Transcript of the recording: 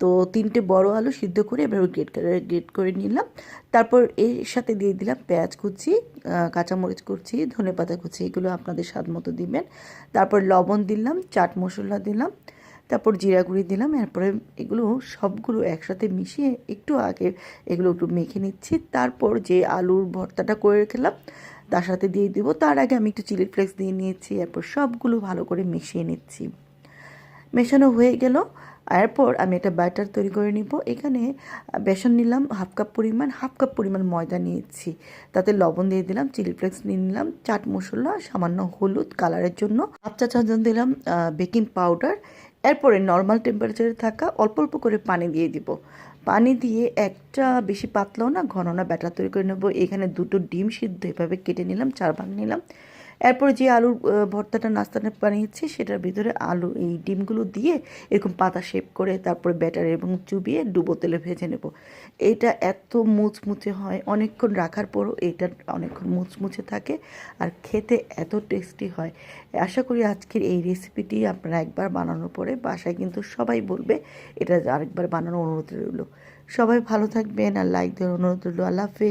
তো তিনটে বড় আলু সিদ্ধ করে এবার গ্রেট করে গ্রেট করে নিলাম। তারপর এর সাথে দিয়ে দিলাম পেঁয়াজ কুচি কাঁচামরিচ কুচি, ধনে পাতা কুচি, এগুলো আপনাদের স্বাদ মতো দিবেন। তারপর লবণ দিলাম, চাট মশলা দিলাম, তারপর জিরা গুঁড়ি দিলাম, এরপরে এগুলো সবগুলো একসাথে মিশিয়ে একটু আগে এগুলো একটু মেখে নিচ্ছি। তারপর যে আলুর ভর্তাটা করে রেখেলাম তার সাথে দিয়ে দিব। তার আগে আমি একটু চিলি ফ্লেক্স দিয়ে নিয়েছি, এরপর সবগুলো ভালো করে মিশিয়ে নিচ্ছি। মেশানো হয়ে গেল। এরপর আমি একটা ব্যাটার তৈরি করে নিব। এখানে বেসন নিলাম হাফ কাপ পরিমাণ হাফ কাপ পরিমাণ ময়দা নিয়েছি। তাতে লবণ দিয়ে দিলাম চিলি ফ্লেক্স নিয়ে নিলাম, চাট মশলা, সামান্য হলুদ কালারের জন্য। হাফ চা চামচ দিলাম বেকিং পাউডার এরপরে নর্মাল টেম্পারেচারে থাকা অল্প অল্প করে পানি দিয়ে দিব। পানি দিয়ে একটা বেশি পাতলাও না, ঘন না ব্যাটার তৈরি করে নেব। এখানে দুটো ডিম সিদ্ধ এভাবে কেটে নিলাম, চার ভাগ নিলাম। এরপর যে আলুর ভর্তাটা নাস্তাটা বানিয়েছি সেটার ভিতরে আলু, এই ডিমগুলো দিয়ে এরকম পাতা শেপ করে তারপরে ব্যাটার এবং চুবিয়ে ডুবো তেলে ভেজে নেব। এটা এত মুচমুচে হয়, অনেকক্ষণ রাখার পরও এটা অনেকক্ষণ মুচমুচে থাকে আর খেতে এত টেস্টি হয়। আশা করি আজকের এই রেসিপিটি আপনারা একবার বানানোর পরে বাসায় কিন্তু সবাই বলবে, এটা আরেকবার বানানোর অনুরোধ রইল। সবাই ভালো থাকবেন আর লাইক দেওয়ার অনুরোধ রইল। আল্লাহ হাফেজ।